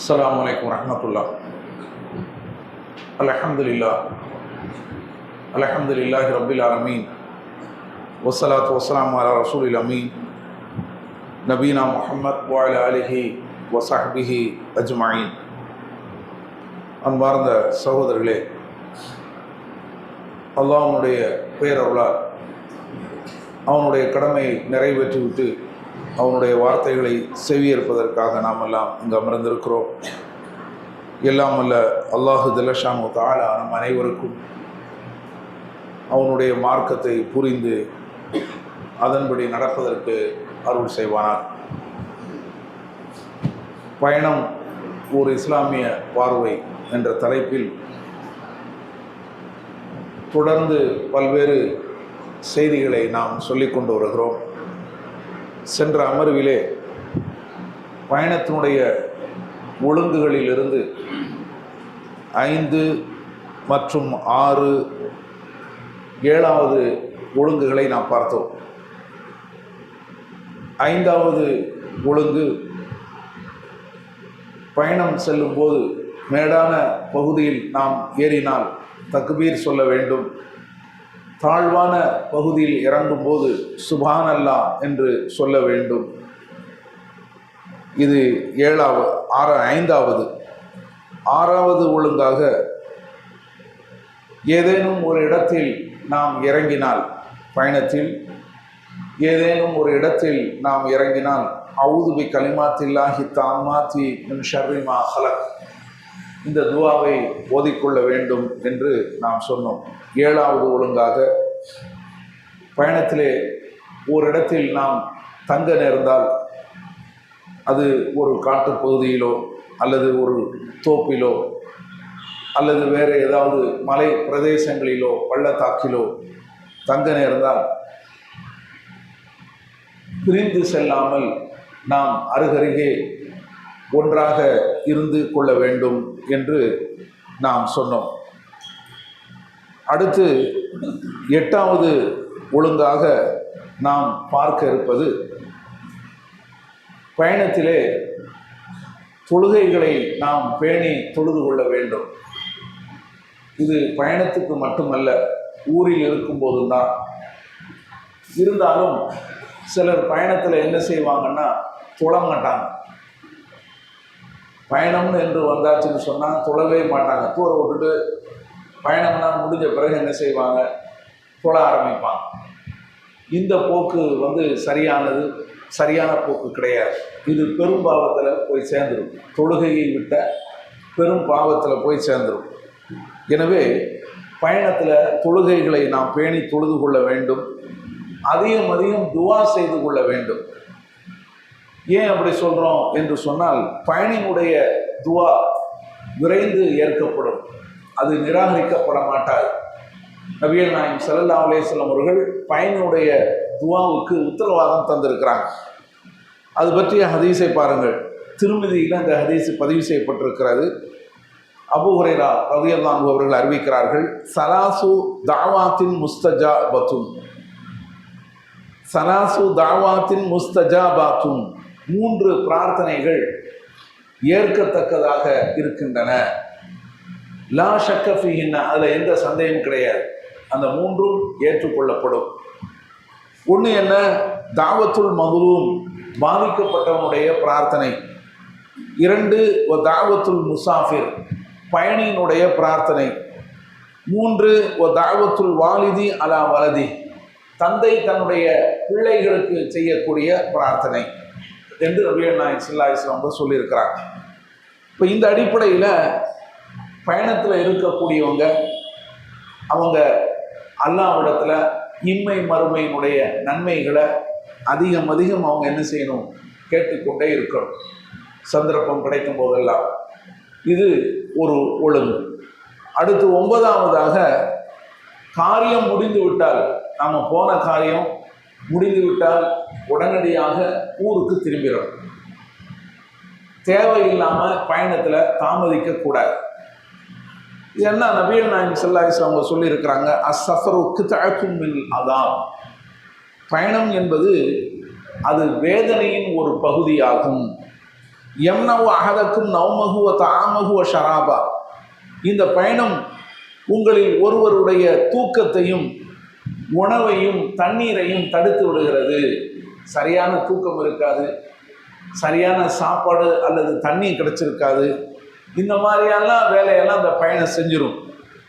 السلام عليكم ورحمة الله الحمد لله الحمد لله رب العالمين والصلاة والسلام على رسول الأمين نبينا محمد وعلى آله وصحبه أجمعين அன்பார்ந்த சகோதரர்களே அல்லாஹ்வுடைய பேரருளால் அவனுடைய கடமையை நிறைவேற்றிவிட்டு அவனுடைய வார்த்தைகளை செவியேற்பதற்காக நாம் எல்லாம் இங்கு அமர்ந்திருக்கிறோம். எல்லாம் அல்ல அல்லாஹு திலஷாமு தாலா நம் அனைவருக்கும் அவனுடைய மார்க்கத்தை புரிந்து அதன்படி நடப்பதற்கு அருள் செய்வானார். பயணம் ஒரு இஸ்லாமிய பார்வை என்ற தலைப்பில் தொடர்ந்து பல்வேறு செய்திகளை நாம் சொல்லிக்கொண்டு வருகிறோம். சென்ற அமர்விலே பயணத்தினுடைய ஒழுங்குகளிலிருந்து ஐந்து மற்றும் ஆறு ஏழாவது ஒழுங்குகளை நாம் பார்த்தோம். ஐந்தாவது ஒழுங்கு பயணம் செல்லும்போது மேடான பகுதியில் நாம் ஏறினால் தக்குபீர் சொல்ல வேண்டும். தாழ்வான பகுதியில் இறங்கும்போது சுபான் அல்லா என்று சொல்ல வேண்டும். இது ஏழாவது ஆறு ஐந்தாவது. ஆறாவது ஒழுங்காக ஏதேனும் ஒரு இடத்தில் நாம் இறங்கினால் பயணத்தில் ஏதேனும் ஒரு இடத்தில் நாம் இறங்கினால் அவுதுபி கலிமாத்தில்லாஹி தாமாத்தி மின் ஷர்ரிமா ஹலக். இந்த துவாவை ஓதிக்கொள்ள வேண்டும் என்று நாம் சொன்னோம். ஏழாவது ஒழுங்காக பயணத்திலே ஓரிடத்தில் நாம் தங்க நேர்ந்தால் அது ஒரு காட்டுப் பகுதியிலோ அல்லது ஒரு தோப்பிலோ அல்லது வேறு ஏதாவது மலை பிரதேசங்களிலோ பள்ளத்தாக்கிலோ தங்க நேர்ந்தால் பிரிந்து செல்லாமல் நாம் அருகருகே ஒன்றாக இருந்து கொள்ள வேண்டும் என்று நாம் சொன்னோம். அடுத்து எட்டாவது ஒழுங்காக நாம் பார்க்க இருப்பது பயணத்திலே தொழுகைகளை நாம் பேணி தொழுது கொள்ள வேண்டும். இது பயணத்துக்கு மட்டுமல்ல ஊரில் இருக்கும்போது தான் இருந்தாலும் சிலர் பயணத்தில் என்ன செய்வாங்கன்னா தொழ மாட்டாங்க. பயணம்னு என்று வந்தாச்சுன்னு சொன்னால் தொழவே மாட்டாங்க. தூர விட்டுட்டு பயணம்லாம் முடிஞ்ச பிறகு என்ன செய்வாங்க? தொழ ஆரம்பிப்பாங்க. இந்த போக்கு வந்து சரியானது சரியான போக்கு கிடையாது. இது பெரும் பாவத்தில் போய் சேர்ந்துடும் தொழுகையை விட்ட பெரும் பாவத்தில் போய் சேர்ந்துடும் எனவே பயணத்தில் தொழுகைகளை நாம் பேணி தொழுது கொள்ள வேண்டும். அதிகம் அதிகம் துவா செய்து கொள்ள வேண்டும். ஏன் அப்படி சொல்கிறோம் என்று சொன்னால் பயணியினுடைய துவா விரைந்து ஏற்கப்படும். அது நிராகரிக்கப்பட மாட்டாது. நபியல் நாயம் சல்லல்லா அலேஸ்லம் அவர்கள் பயணியுடைய துவாவுக்கு உத்தரவாதம் தந்திருக்கிறாங்க. அது பற்றிய ஹதீஸை பாருங்கள். திருமதியில் அந்த ஹதீஸ் பதிவு செய்யப்பட்டிருக்கிறது. அபு ஹுரேரா ரவியல்லான் அவர்கள் அறிவிக்கிறார்கள் சலாசு தாவாத்தின் முஸ்தஜா பத்தும் சலாசு தாவாத்தின் முஸ்தஜா பாத்தும் மூன்று பிரார்த்தனைகள் ஏற்கத்தக்கதாக இருக்கின்றன. லா ஷக்கஃபிஹின்ன அதில் எந்த சந்தேகம் கிடையாது. அந்த மூன்றும் ஏற்றுக்கொள்ளப்படும். ஒன்று என்ன? தாவத்துல் மகுலூம் பாதிக்கப்பட்டவனுடைய பிரார்த்தனை. இரண்டு ஒரு தாவத்துல் முசாஃபிர் பயணியினுடைய பிரார்த்தனை. மூன்று ஒரு தாவத்துல் வாலிதி அலா வலதி தந்தை தன்னுடைய பிள்ளைகளுக்கு செய்யக்கூடிய பிரார்த்தனை. என்று ரபியல் நாயக் சில்லா இஸ்லாம் சொல்லியிருக்கிறாங்க. இப்போ இந்த அடிப்படையில் பயணத்தில் இருக்கக்கூடியவங்க அவங்க அல்லாவிடத்தில் இம்மை மறுமையினுடைய நன்மைகளை அதிகம் அதிகம் அவங்க என்ன செய்யணும் கேட்டுக்கொண்டே இருக்கணும். சந்தர்ப்பம் கிடைக்கும் போதெல்லாம். இது ஒரு ஒழுங்கு. அடுத்து ஒன்பதாவதாக காரியம் முடிந்து விட்டால் நாம் போன காரியம் முடிந்து விட்டால் உடனடியாக ஊருக்கு திரும்பிடும். தேவையில்லாமல் பயணத்தில் தாமதிக்கக்கூடாது இது என்ன? நபியல் நாயம் செல்லாயிஸ் அவங்க சொல்லியிருக்கிறாங்க அசஃபருக்கு தழக்கும் மின் அதான் பயணம் என்பது அது வேதனையின் ஒரு பகுதியாகும். எம்னவு அகதக்கும் நவமகுவ தாமகுவ ஷராபா. இந்த பயணம் உங்களில் ஒருவருடைய தூக்கத்தையும் உணவையும் தண்ணீரையும் தடுத்து விடுகிறது. சரியான தூக்கம் இருக்காது. சரியான சாப்பாடு அல்லது தண்ணி கிடைச்சிருக்காது. இந்த மாதிரியெல்லாம் வேலையெல்லாம் அந்த பயணம் செஞ்சிடும்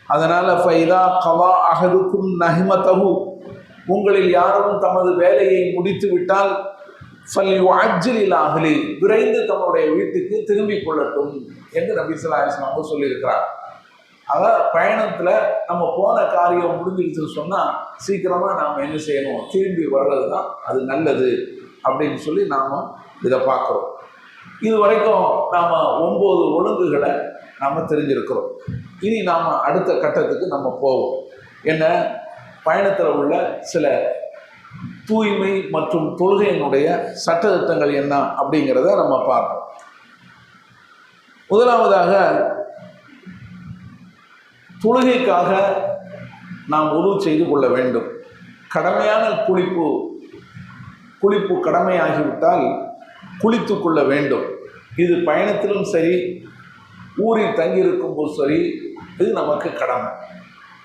அதனால் ஃபைதா கவா அகதுக்கும் நஹிமத்தகு உங்களில் யாரும் தமது வேலையை முடித்து விட்டால் ஃபல் அஜ்ஜலில் ஆகலி விரைந்து தம்முடைய வீட்டுக்கு திரும்பிக் கொள்ளட்டும் என்று நபி ஸல்லல்லாஹு சொல்லியிருக்கிறார். அதான் பயணத்தில் நம்ம போன காரியம் முடிஞ்சிருச்சுன்னு சொன்னால் சீக்கிரமாக நாம் என்ன செய்யணும்? திரும்பி வர்றது தான் அது நல்லது அப்படின்னு சொல்லி நாம் இதை பார்க்குறோம். இது வரைக்கும் நாம் ஒம்பது ஒழுங்குகளை நாம் தெரிஞ்சிருக்கிறோம். இனி நாம் அடுத்த கட்டத்துக்கு நம்ம போவோம். என்ன? பயணத்தில் உள்ள சில தூய்மை மற்றும் தொழுகையினுடைய சட்டத்திட்டங்கள் என்ன அப்படிங்கிறத நம்ம பார்ப்போம். முதலாவதாக தொழுகைக்காக நாம் உதவு செய்து கொள்ள வேண்டும். கடமையான குளிப்பு குளிப்பு கடமையாகிவிட்டால் குளித்து கொள்ள வேண்டும். இது பயணத்திலும் சரி ஊரில் தங்கியிருக்கும் போது சரி இது நமக்கு கடமை.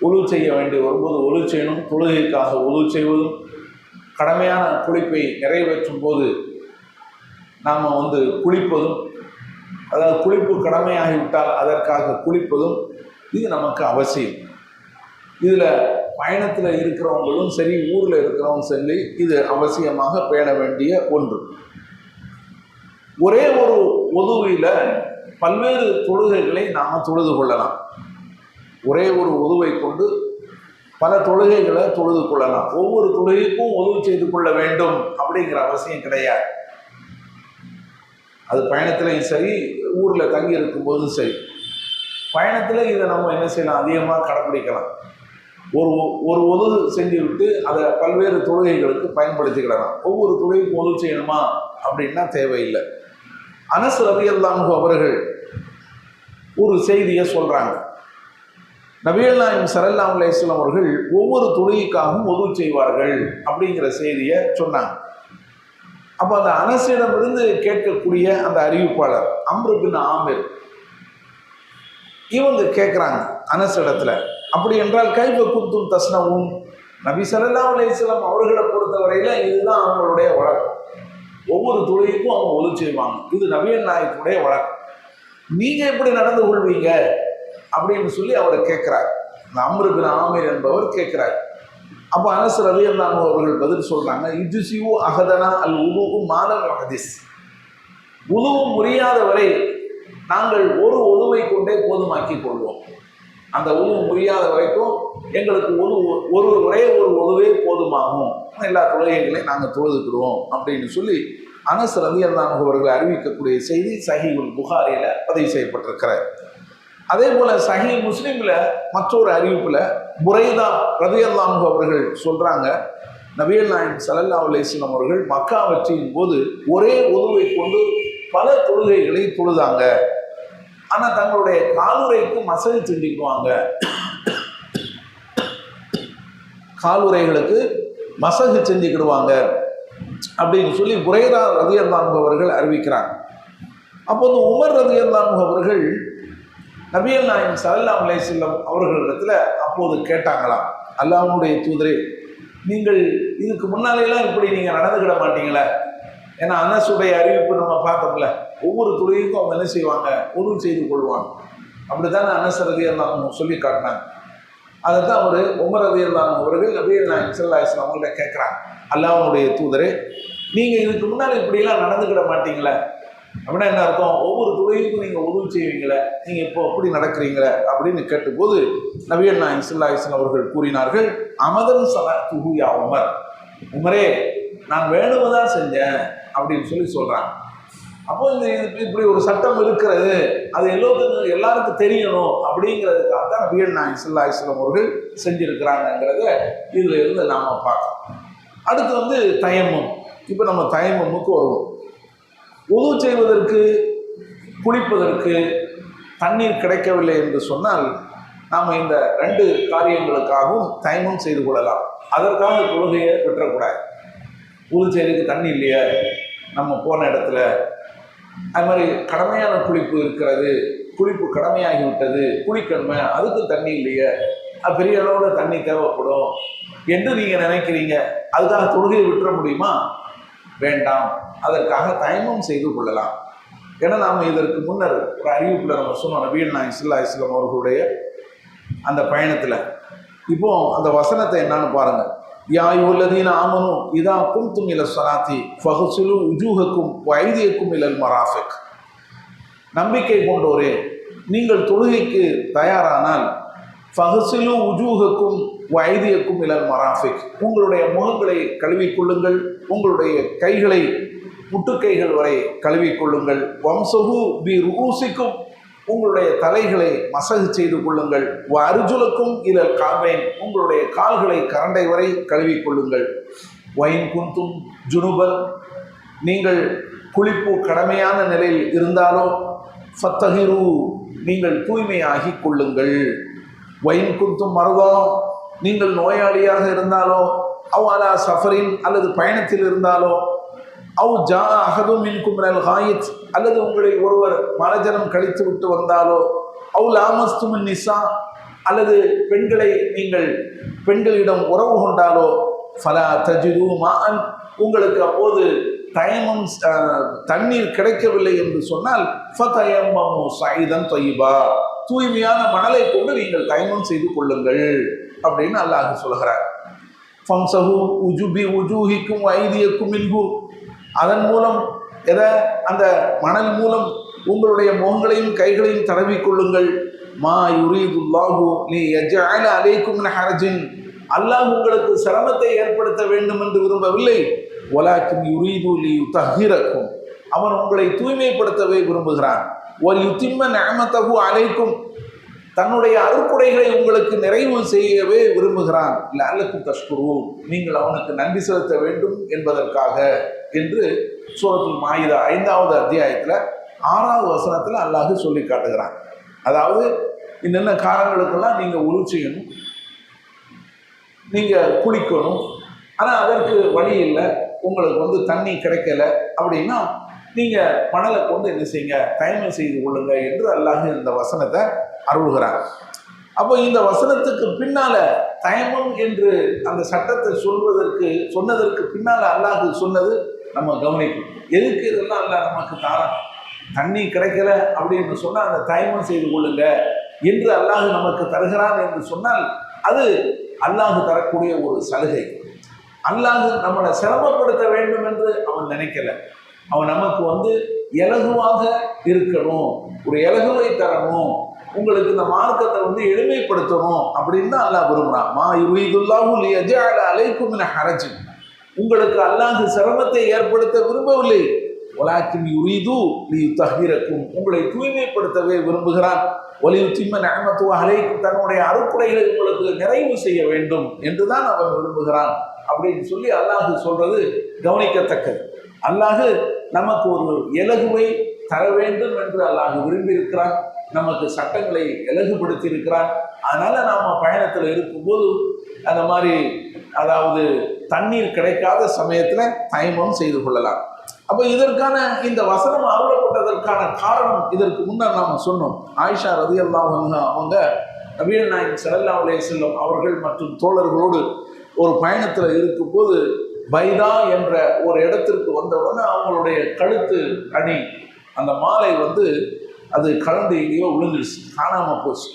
உழு செய்ய வேண்டி வரும்போது உழு செய்யணும் தொழுகைக்காக உழு செய்வதும் கடமையான குளிப்பை நிறைவேற்றும் போது நாம் வந்து குளிப்பதும் அதாவது குளிப்பு கடமையாகிவிட்டால் அதற்காக குளிப்பதும் இது நமக்கு அவசியம். இதில் பயணத்தில் இருக்கிறவங்களும் சரி ஊரில் இருக்கிறவங்க சரி இது அவசியமாக பேண வேண்டிய ஒன்று. ஒரே ஒரு உதவியில் பல்வேறு தொழுகைகளை நாம் தொழுது கொள்ளலாம். ஒரே ஒரு உதவை கொண்டு பல தொழுகைகளை தொழுது கொள்ளலாம். ஒவ்வொரு தொழுகைக்கும் உதவி செய்து கொள்ள வேண்டும் அப்படிங்கிற அவசியம் கிடையாது. அது பயணத்திலையும் சரி ஊரில் தங்கி இருக்கும்போதும் சரி. பயணத்தில் இதை நம்ம என்ன செய்யலாம்? அதிகமாக கடைப்பிடிக்கலாம் ஒரு ஒரு உதவு செஞ்சு விட்டு அதை பல்வேறு தொழுகைகளுக்கு பயன்படுத்திக்கிடலாம். ஒவ்வொரு தொழுகைக்கும் உதவு செய்யணுமா? அப்படின்னா தேவையில்லை. அனசு ரவியல்லாமு அவர்கள் ஒரு செய்தியை சொல்கிறாங்க நபிகள் நாயம் சரல்லா அலையம் அவர்கள் ஒவ்வொரு தொழுகைக்காகவும் உதவு செய்வார்கள் அப்படிங்கிற செய்தியை சொன்னாங்க. அப்போ அந்த அனசிடமிருந்து கேட்கக்கூடிய அந்த அறிவிப்பாளர் அம்ரு பின் ஆமிர் இவங்க கேட்குறாங்க அனஸ் இடத்துல. அப்படி என்றால் கைப குத்தும் தஸ்னவும். நபி சல்லா அலையம் அவர்களை பொறுத்தவரையில் இதுதான் அவங்களுடைய வழக்கம். ஒவ்வொரு தொழிலுக்கும் அவங்க ஒழு செய்வாங்க. இது நவீன நாயகனுடைய வழக்கம். நீங்கள் எப்படி நடந்து கொள்வீங்க அப்படின்னு சொல்லி அவரை கேட்குறார் இந்த அம்ருபின் ஆமீர் என்பவர் கேட்குறார் அப்போ அனஸ் ரவி அவர்கள் பதில் சொல்கிறாங்க இஜுசிவு அகதனா அல் உதுவும் மாதம் ஹதீஸ். உதுவும் முறியாத வரை நாங்கள் ஒரு உதவை கொண்டே போதுமாக்கி கொள்வோம். அந்த உதவு முடியாத வரைக்கும் எங்களுக்கு ஒரு ஒரு ஒரே ஒரு உதவே போதுமாகும். எல்லா தொழுகைகளையும் நாங்கள் தொழுதுக்கிடுவோம் அப்படின்னு சொல்லி அனஸ் ரவி அவர்கள் அறிவிக்கக்கூடிய செய்தி சஹிகுல் புகாரியில் பதிவு செய்யப்பட்டிருக்கிறார். அதே போல் சஹி முஸ்லீமில் மற்றொரு அறிவிப்பில் புரைதா ரவி அவர்கள் சொல்கிறாங்க நபியல் நாயம் சலல்லா அலிஸ்லாம் அவர்கள் மக்கா வெற்றியின் போது ஒரே உதவை கொண்டு பல தொழுகைகளை தொழுதாங்க. ஆனால் தங்களுடைய காலுரைக்கும் மசகு செஞ்சுக்குவாங்க காலுரைகளுக்கு மசகு செஞ்சுக்கிடுவாங்க அப்படின்னு சொல்லி புரைரா ரதியந்தான் அவர்கள் அறிவிக்கிறாங்க. அப்போ வந்து உமர் ரதியந்தான் அவர்கள் நபியல் நாயம் சல்லா செல்லம் அவர்களிடத்தில் அப்போது கேட்டாங்களாம் அல்லாஹனுடைய தூதரே நீங்கள் இதுக்கு முன்னாலேலாம் இப்படி நீங்கள் நடந்துக்கிட மாட்டீங்களே ஏன்னா அனசுடைய அறிவிப்பு நம்ம பார்த்தோம்ல ஒவ்வொரு துறையுக்கும் அவங்க என்ன செய்வாங்க? உதவி செய்து கொள்வாங்க. அப்படி தானே அனசரதி சொல்லி காட்டினாங்க. அதை தான் அவர் உமரதி அவர்கள் நபியல் நான் சல்லா இஸ்லாம் அவங்கள்ட்ட கேட்குறாங்க. அல்லாஹனுடைய தூதரே நீங்கள் இதுக்கு முன்னால் இப்படியெல்லாம் நடந்துக்கிட மாட்டீங்களே? அப்படின்னா என்ன அர்த்தம்? ஒவ்வொரு துறைக்கும் நீங்கள் உதவி செய்வீங்களே? நீங்கள் இப்போ எப்படி நடக்கிறீங்களே? அப்படின்னு கேட்டபோது நபியல் நாயம் சல்லா இஸ்லாம் அவர்கள் கூறினார்கள் அமதன் சலா துகுயா உமர். உமரே நான் வேணுவதான் செஞ்சேன். அப்படின்னு சொல்லி சொல்கிறாங்க அப்போ இந்த இது இப்படி ஒரு சட்டம் இருக்கிறது அது எல்லோருக்கும் எல்லாருக்கும் தெரியணும் அப்படிங்கிறதுக்காக தான் நபியல் நாயம் சல்லா இஸ்லாம் அவர்கள் செஞ்சுருக்கிறாங்கங்கிறத இதில் இருந்து நாம் பார்க்கலாம் அடுத்து வந்து தயமம் இப்போ நம்ம தயமமுக்கு வருவோம். உதவு செய்வதற்கு குளிப்பதற்கு தண்ணீர் கிடைக்கவில்லை என்று சொன்னால் நாம் இந்த ரெண்டு காரியங்களுக்காகவும் தயமம் செய்து கொள்ளலாம். அதற்காக தொழுகையை விட்டுறக்கூடாது. உதவு செய்யறதுக்கு தண்ணி இல்லையா? நம்ம போன இடத்துல. அது மாதிரி கடமையான குளிப்பு இருக்கிறது குளிப்பு கடமையாகிவிட்டது குளிக்கணுமே அதுக்கு தண்ணி இல்லையே. பெரிய அளவில் தண்ணி தேவைப்படும். என்று நீங்கள் நினைக்கிறீங்க. அதுக்காக தொழுகையை விட்டுற முடியுமா? வேண்டாம். அதற்காக தயமம் செய்து கொள்ளலாம். ஏன்னா நாம் இதற்கு முன்னர் ஒரு அறிவிப்பில் நம்ம சொன்னோம். நபீன் நாய் இஸ்லா இஸ்லாம் அவர்களுடைய அந்த பயணத்தில். இப்போ அந்த வசனத்தை என்னான்னு பாருங்கள் யா யுவல்லதீன ஆமனு இதா கும்தும் இல சலாத்தி ஃபஹசுலு உஜூஹக்கும் வைதியக்கும் இலல் மராஃபிக். நம்பிக்கை கொண்டோரே நீங்கள் தொழுகைக்கு தயாரானால் ஃபஹசிலு உஜூஹக்கும் வைதியக்கும் இலல் மராஃபிக். உங்களுடைய முகங்களை கழுவிக்கொள்ளுங்கள் உங்களுடைய கைகளை முட்டுக்கைகள் வரை கழுவிக்கொள்ளுங்கள். வம்சகு பி ரூசிக்கும் உங்களுடைய தலைகளை மசகு செய்து கொள்ளுங்கள். வ அர்ஜுலுக்கும் இலல் காபேன் உங்களுடைய கால்களை கரண்டை வரை கழுவிக்கொள்ளுங்கள் வைன் குந்தும் ஜுனுபல் நீங்கள் குளிப்பு கடமையான நிலையில் இருந்தாலோ ஃபத்தகிரு நீங்கள் தூய்மையாகி கொள்ளுங்கள். வைன் குந்தும் மருதோ நீங்கள் நோயாளியாக இருந்தாலோ அவ் அலா சஃபரின் அல்லது பயணத்தில் இருந்தாலோ அவு ஜா அகதும் மின்கும் மினல் ஹாயித் அல்லது உங்களை ஒருவர் மலஜலம் கழித்து விட்டு வந்தாலோ அவு லாமஸ்துமின் நிசா. அல்லது பெண்களை நீங்கள் பெண்களிடம் உறவு கொண்டாலோ ஃபலா தஜிது மான் உங்களுக்கு அப்போது தயமம் தண்ணீர் கிடைக்கவில்லை என்று சொன்னால் ஃபதயம்மமு சைதன் தொய்பா. தூய்மையான மணலை கொண்டு நீங்கள் தயமம் செய்து கொள்ளுங்கள் அப்படின்னு அல்லாஹ் சொல்கிறார். ஃபம்சஹு உஜுபி உஜூஹிக்கும் ஐதியக்கும் மின்ஹு அதன் மூலம் எதை? அந்த மணல் மூலம் உங்களுடைய முகங்களையும் கைகளையும் தடவிக் கொள்ளுங்கள் மா யுரீதுல்லாஹு நீ யஜ்அல அலைக்கும் ஹரஜின். அல்லாஹ் உங்களுக்கு சிரமத்தை ஏற்படுத்த வேண்டும் என்று விரும்பவில்லை. ஒலாக்கின் யுரீது லி தஹீரக்கும் அவன் உங்களை தூய்மைப்படுத்தவே விரும்புகிறான். ஒரு யுத்திம்ம நேமத்தகு அலைக்கும் தன்னுடைய அருக்குடைகளை உங்களுக்கு நிறைவு செய்யவே விரும்புகிறான். அல்லக்கு தஷ்குரு நீங்கள் அவனுக்கு நன்றி செலுத்த வேண்டும் என்பதற்காக என்று சூரத்துல் மாயுதா ஐந்தாவது அத்தியாயத்தில் ஆறாவது வசனத்தில் அல்லாஹ் சொல்லி காட்டுகிறான். அதாவது என்னென்ன காரணங்களுக்கெல்லாம் நீங்கள் உரு செய்யணும் நீங்கள் குளிக்கணும் ஆனால் அதற்கு வழி இல்லை உங்களுக்கு வந்து தண்ணி கிடைக்கல அப்படின்னா நீங்கள் மணலை கொண்டு என்ன செய்யுங்க? தயமம் செய்து கொள்ளுங்க என்று அல்லாஹ் இந்த வசனத்தை அருள்கிறார். அப்போ இந்த வசனத்துக்கு பின்னால தயமம் என்று அந்த சட்டத்தை சொல்வதற்கு சொன்னதற்கு பின்னால அல்லாஹ் சொன்னது நம்ம கவனிக்கும். எதுக்கு இதெல்லாம் அல்லாஹ் நமக்கு தாரம் தண்ணி கிடைக்கல அப்படின்னு சொன்னால் அந்த தயமம் செய்து கொள்ளுங்க என்று அல்லாஹ் நமக்கு தருகிறான் என்று சொன்னால் அது அல்லாஹ் தரக்கூடிய ஒரு சலுகை. அல்லாஹ் நம்மளை சிரமப்படுத்த வேண்டும் என்று அவன் நினைக்கல. அவன் நமக்கு வந்து இலகுவாக இருக்கணும். ஒரு இலகுவை தரணும். உங்களுக்கு இந்த மார்க்கத்தை வந்து எளிமைப்படுத்தணும் அப்படின்னு தான் அல்லாஹ் விரும்புகிறான் மா யுரீதுல்லாஹு லியஜஅல அலைக்கும் என ஹரஜி உங்களுக்கு அல்லாஹ் சிரமத்தை ஏற்படுத்த விரும்பவில்லை. வலாக்கின் யுரீது நீ தகிரக்கும் உங்களை தூய்மைப்படுத்தவே விரும்புகிறான். ஒலியுத்திம்ம நகமத்துவ அலை தன்னுடைய அறுக்குடைகளை உங்களுக்கு நிறைவு செய்ய வேண்டும் என்றுதான் அவன் விரும்புகிறான். அப்படின்னு சொல்லி அல்லாஹு சொல்றது கவனிக்கத்தக்கது. அல்லாஹு நமக்கு ஒரு இலகுவை தர வேண்டும் என்று அல்லாஹ் விரும்பியிருக்கிறான். நமக்கு சட்டங்களை இலகுபடுத்தி இருக்கிறான் அதனால நாம பயணத்தில் இருக்கும்போது அந்த மாதிரி அதாவது தண்ணீர் கிடைக்காத சமயத்தில் தயமம் செய்து கொள்ளலாம். அப்போ இதற்கான இந்த வசனம் அருளப்பட்டதற்கான காரணம் இதற்கு முன்னர் நாம் சொன்னோம். ஆயிஷா ரதி அவங்க நவீன நாயக் சல்லா உலக செல்லும் அவர்கள் மற்றும் தோழர்களோடு ஒரு பயணத்தில் இருக்கும்போது பைதா என்ற ஒரு இடத்திற்கு வந்தவுடனே அவங்களுடைய கழுத்து அணி அந்த மாலை வந்து அது கலந்து எங்கேயோ விழுந்துருச்சு காணாமல் போச்சு.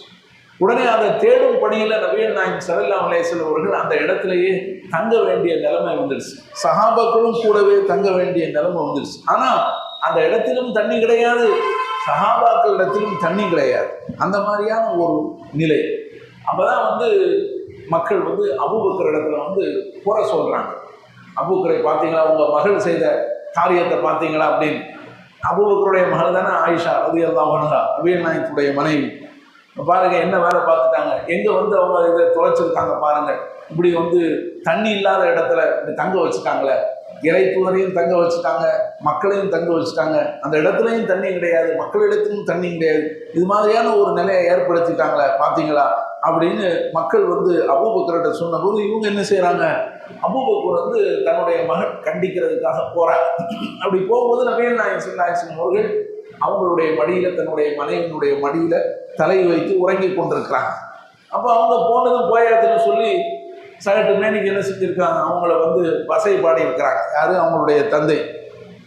உடனே அதை தேடும் பணியில் நவீன நாயக் சல்லா அலேசல் அவர்கள் அந்த இடத்துலையே தங்க வேண்டிய நிலைமை வந்துடுச்சு சகாபாக்களும் கூடவே தங்க வேண்டிய நிலைமை வந்துடுச்சு ஆனால் அந்த இடத்திலும் தண்ணி கிடையாது சகாபாக்கள் இடத்திலும் தண்ணி கிடையாது. அந்த மாதிரியான ஒரு நிலை. அப்பதான் வந்து மக்கள் வந்து அபூபக்கர் இடத்துல வந்து குறை சொல்கிறாங்க அபூக்கரை பார்த்தீங்களா? உங்கள் மகள் செய்த காரியத்தை பார்த்தீங்களா அப்படின்னு. அபூபக்கருடைய மகள் தானே ஆயிஷா அது எல்லாம் வணங்கா அபீல் மனைவி பாருங்க என்ன வேலை பார்த்துட்டாங்க? எங்கே வந்து அவங்க இதை தொலைச்சிருக்காங்க பாருங்க. இப்படி வந்து தண்ணி இல்லாத இடத்துல இப்படி தங்க வச்சுட்டாங்களே. இறைத்துவரையும் தங்க வச்சுட்டாங்க மக்களையும் தங்க வச்சுட்டாங்க. அந்த இடத்துலையும் தண்ணி கிடையாது மக்களிடத்திலும் தண்ணி கிடையாது. இது மாதிரியான ஒரு நிலையை ஏற்படுத்திட்டாங்களே பார்த்தீங்களா? அப்படின்னு மக்கள் வந்து அபூபக்கர்கிட்ட சொன்னபோது இவங்க என்ன செய்கிறாங்க அபூபக்கர் வந்து தன்னுடைய மகன் கண்டிக்கிறதுக்காக போகிறாங்க அப்படி போகும்போது நவீன நாயன் சின்னாயசன் அவர்கள் அவங்களுடைய மடியில் தன்னுடைய மனைவியினுடைய மடியில் தலை வைத்து உறங்கி கொண்டிருக்கிறாங்க. அப்போ அவங்க போனதும் போயாதுன்னு சொல்லி சகட்டு மேனிக்கு என்ன செஞ்சுருக்காங்க? அவங்கள வந்து வசை பாடி இருக்கிறாங்க. யார்? அவங்களுடைய தந்தை.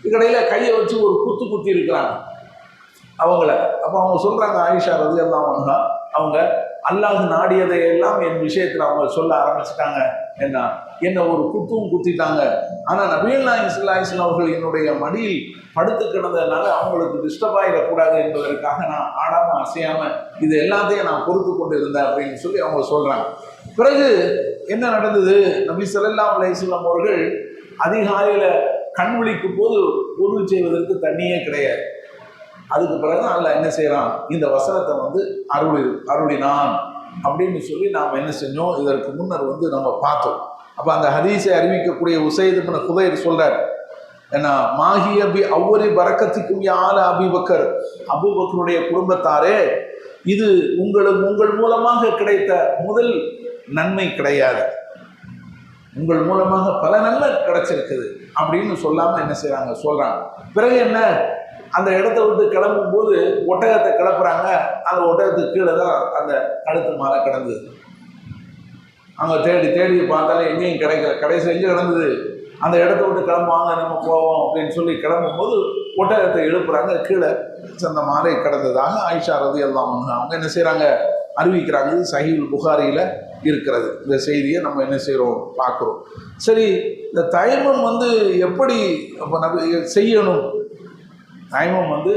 இதுக்கடையில் கையை வச்சு ஒரு குத்து குத்தி இருக்கிறாங்க. அவங்கள. அப்போ அவங்க சொல்கிறாங்க ஆயிஷா ரதி எல்லாம் அவங்க அல்லாஹ் நாடியதை எல்லாம் என் விஷயத்தில் அவங்க சொல்ல ஆரம்பிச்சிட்டாங்க என்ன? என்ன ஒரு குத்தும் குத்திட்டாங்க. ஆனால் நபீல் நாயன் அவர்கள் என்னுடைய மடியில் படுத்து கிடந்ததுனால அவங்களுக்கு டிஸ்டர்ப் ஆகிடக்கூடாது என்பதற்காக நான் ஆடாமல் அசையாமல் இது எல்லாத்தையும் நான் பொறுத்து கொண்டு இருந்தேன் அப்படின்னு சொல்லி அவங்க சொல்கிறாங்க பிறகு என்ன நடந்தது? நபி ஸல்லல்லாஹு அலைஹி அவர்கள் அதிகாலையில் கண் விழிக்கும் போது பொருள் செய்வதற்கு தண்ணியே கிடையாது. அதுக்கு பிறகு அல்ல என்ன செய்கிறான் இந்த வசனத்தை வந்து அருளி அருளினான் அப்படின்னு சொல்லி நாம் என்ன செஞ்சோம்? இதற்கு முன்னர் வந்து நம்ம பார்த்தோம். அப்போ அந்த ஹதீஸை அறிவிக்கக்கூடிய உசைது பண்ண குதைர் சொல்றார். ஏன்னா மாஹி அபி அவ்வொரு பறக்கத்துக்கும் யார் அபிபக்கர் அபுபக்கருடைய குடும்பத்தாரே இது உங்களுக்கு உங்கள் மூலமாக கிடைத்த முதல் நன்மை கிடையாது. உங்கள் மூலமாக பல நன்மை கிடைச்சிருக்குது அப்படின்னு சொல்லாமல் என்ன செய்கிறாங்க சொல்கிறாங்க பிறகு என்ன? அந்த இடத்த விட்டு கிளம்பும் போது ஒட்டகத்தை கிளப்புறாங்க. அந்த ஒட்டகத்துக்கு கீழே தான் அந்த கழுத்து மாலை கிடந்தது. அங்கே தேடி தேடி பார்த்தாலே எங்கேயும் கிடைக்கல. கடைசி எங்கே கிடந்தது? அந்த இடத்த விட்டு கிளம்புவாங்க நம்ம போவோம் அப்படின்னு சொல்லி கிளம்பும்போது ஒட்டகத்தை எழுப்புறாங்க. கீழே அந்த மாலை கிடந்ததாக ஆயிஷா ரதி எல்லாம் அவங்க என்ன செய்கிறாங்க அறிவிக்கிறாங்க. இது சஹீல் புகாரியில் இருக்கிறது. இந்த செய்தியை நம்ம என்ன செய்கிறோம் பார்க்குறோம். சரி இந்த தயமம் வந்து எப்படி நம்ம செய்யணும்? தயமம் வந்து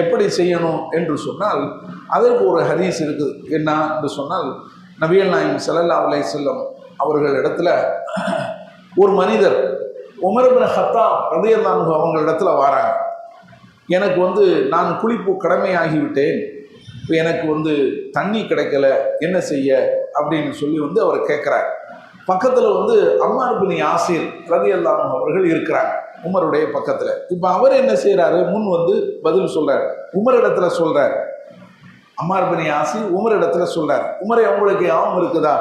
எப்படி செய்யணும் என்று சொன்னால் அதற்கு ஒரு ஹதீஸ் இருக்குது. என்ன என்று சொன்னால் நபியல் நாயம் ஸல்லல்லாஹு அலை செல்லம் அவர்கள் இடத்துல ஒரு மனிதர் உமர் ஹத்தா ஹத்தாம் ரதியல்லாஹு அவங்க இடத்துல வராங்க. எனக்கு வந்து நான் குளிப்பு கடமையாகிவிட்டேன். இப்போ எனக்கு வந்து தண்ணி கிடைக்கல என்ன செய்ய அப்படின்னு சொல்லி வந்து அவர் கேட்குறார். பக்கத்தில் வந்து அம்மா பின் யாசிர் ரதியல்லாஹு அவர்கள் இருக்கிறாங்க. உமருடைய பக்கத்தில். இப்போ அவர் என்ன செய்கிறாரு முன் வந்து பதில் சொல்கிறார் உமர் இடத்துல சொல்றார். அம்மார் பின் உமர் இடத்துல சொல்றார். உமரை அவங்களுக்கு யாவும் இருக்குதா?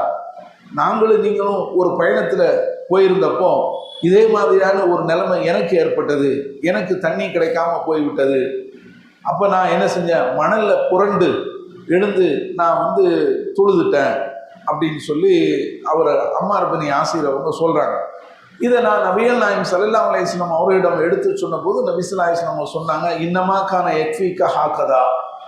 நாங்களும் நீங்களும் ஒரு பயணத்தில் போயிருந்தப்போ இதே மாதிரியான ஒரு நிலைமை எனக்கு ஏற்பட்டது. எனக்கு தண்ணி கிடைக்காம போய்விட்டது. அப்போ நான் என்ன செஞ்சேன்? மணலில் புரண்டு எழுந்து நான் வந்து தொழுதுட்டேன் அப்படின்னு சொல்லி அவர் அம்மா பின் ஆசிரியர் அவங்க சொல்கிறாங்க இதை நான் நபியல் நாயம் சல்லல்லாஹு அலையம் அவர்களிடம் எடுத்து சொன்னபோது நபி ஸல்லல்லாஹு சொன்னாங்க இன்னமாக்கான கான ஹாக்கதா?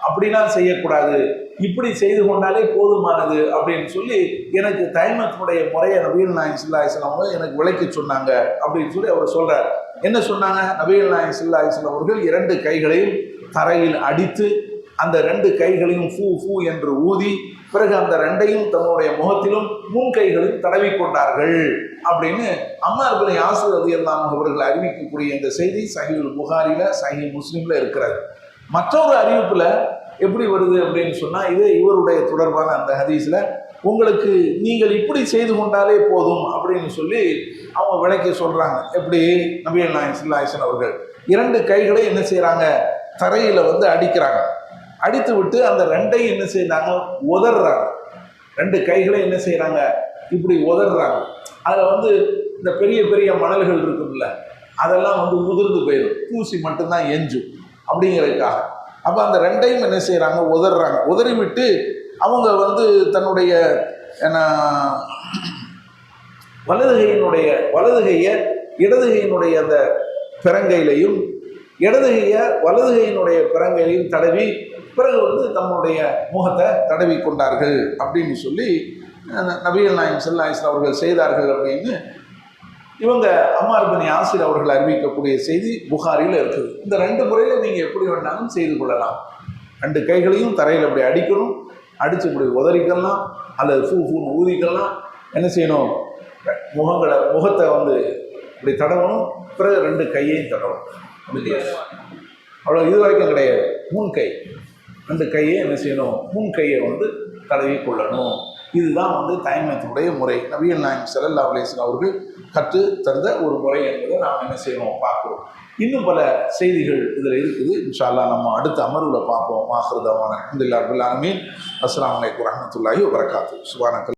அப்படிலாம் செய்யக்கூடாது. இப்படி செய்து கொண்டாலே போதுமானது அப்படின்னு சொல்லி எனக்கு தைமத்தினுடைய முறையை நபியல் நாயம் சல்லா அலிஸ்லாம் எனக்கு விளக்கி சொன்னாங்க அப்படின்னு சொல்லி அவர் சொல்றார். என்ன சொன்னாங்க? நபியல் நாயம் சில்லா அலிஸ்லாம் அவர்கள் இரண்டு கைகளையும் தரையில் அடித்து அந்த ரெண்டு கைகளையும் ஃபூ ஃபூ என்று ஊதி பிறகு அந்த ரெண்டையும் தன்னுடைய முகத்திலும் முன் கைகளையும் தடவி கொண்டார்கள். அப்படின்னு அம்மா பின் யாசர் எல்லாம் அவர்கள் அறிவிக்கக்கூடிய இந்த செய்தி சஹீல் புகாரில சஹி முஸ்லீம்ல இருக்கிறது. மற்றொரு அறிவிப்புல எப்படி வருது அப்படின்னு சொன்னா இது இவருடைய தொடர்பான அந்த ஹதீஸ்ல உங்களுக்கு நீங்கள் இப்படி செய்து கொண்டாலே போதும் அப்படின்னு சொல்லி அவங்க விளக்கி சொல்றாங்க. எப்படி? நபியல் நாயன் அவர்கள் இரண்டு கைகளை என்ன செய்யறாங்க தரையில வந்து அடிக்கிறாங்க. அடித்து விட்டு அந்த ரெண்டையும் என்ன செய்யறாங்க உதறாங்க ரெண்டு கைகளை என்ன செய்யறாங்க இப்படி உதறாங்க அதில் வந்து இந்த பெரிய பெரிய மணல்கள் இருக்கும்ல அதெல்லாம் வந்து உதிர்ந்து போயிடும். தூசி மட்டும்தான் எஞ்சும் அப்படிங்கிறதுக்காக. அப்போ அந்த ரெண்டையும் என்ன செய்கிறாங்க உதறாங்க உதறி விட்டு அவங்க வந்து தன்னுடைய என்ன வலதுகையினுடைய வலதுகையை இடதுகையினுடைய அந்த பிறங்கையிலையும் இடதுகையை வலதுகையினுடைய பிறங்கையிலையும் தடவி பிறகு வந்து தம்முடைய முகத்தை தடவி கொண்டார்கள் அப்படின்னு சொல்லி அஹ், நாயம் நாயம் செல்லாயிஸ்லாம் அவர்கள் செய்தார்கள் அப்படின்னு இவங்க அம்மார் பின் யாசிர் அவர்கள் அறிவிக்கக்கூடிய செய்தி புகாரில் இருக்குது. இந்த ரெண்டு முறையில் நீங்கள் எப்படி வேணாலும் செய்து கொள்ளலாம். ரெண்டு கைகளையும் தரையில் அப்படி அடிக்கணும் அடித்து இப்படி உதறிக்கலாம் அல்லது ஃபூ ஃபூன்னு ஊதிக்கலாம். என்ன செய்யணும்? முகங்களை முகத்தை வந்து இப்படி தடவணும் பிறகு ரெண்டு கையையும் தடவணும். அப்படி அவ்வளோ இது வரைக்கும் கிடையாது. முன் கை. ரெண்டு கையை என்ன செய்யணும்? முன் கையை வந்து தடவி கொள்ளணும். இதுதான் வந்து தயமத்தினுடைய முறை. நபிகள் நாயம் ஸல்லல்லாஹு அலைஹி அவர்கள் கற்று தந்த ஒரு முறை என்பதை நாம் என்ன செய்யணும் பார்க்குறோம். இன்னும் பல செய்திகள் இதில் இருக்குது. இன்ஷால்லா நம்ம அடுத்த அமர்வில் பார்ப்போம். மாஹிருதமான அஹமதுல்லா ரபில் அஸ்லாம் அஸ்ஸலாமு அலைக்கும் வரகாத்து சுபானக்கல்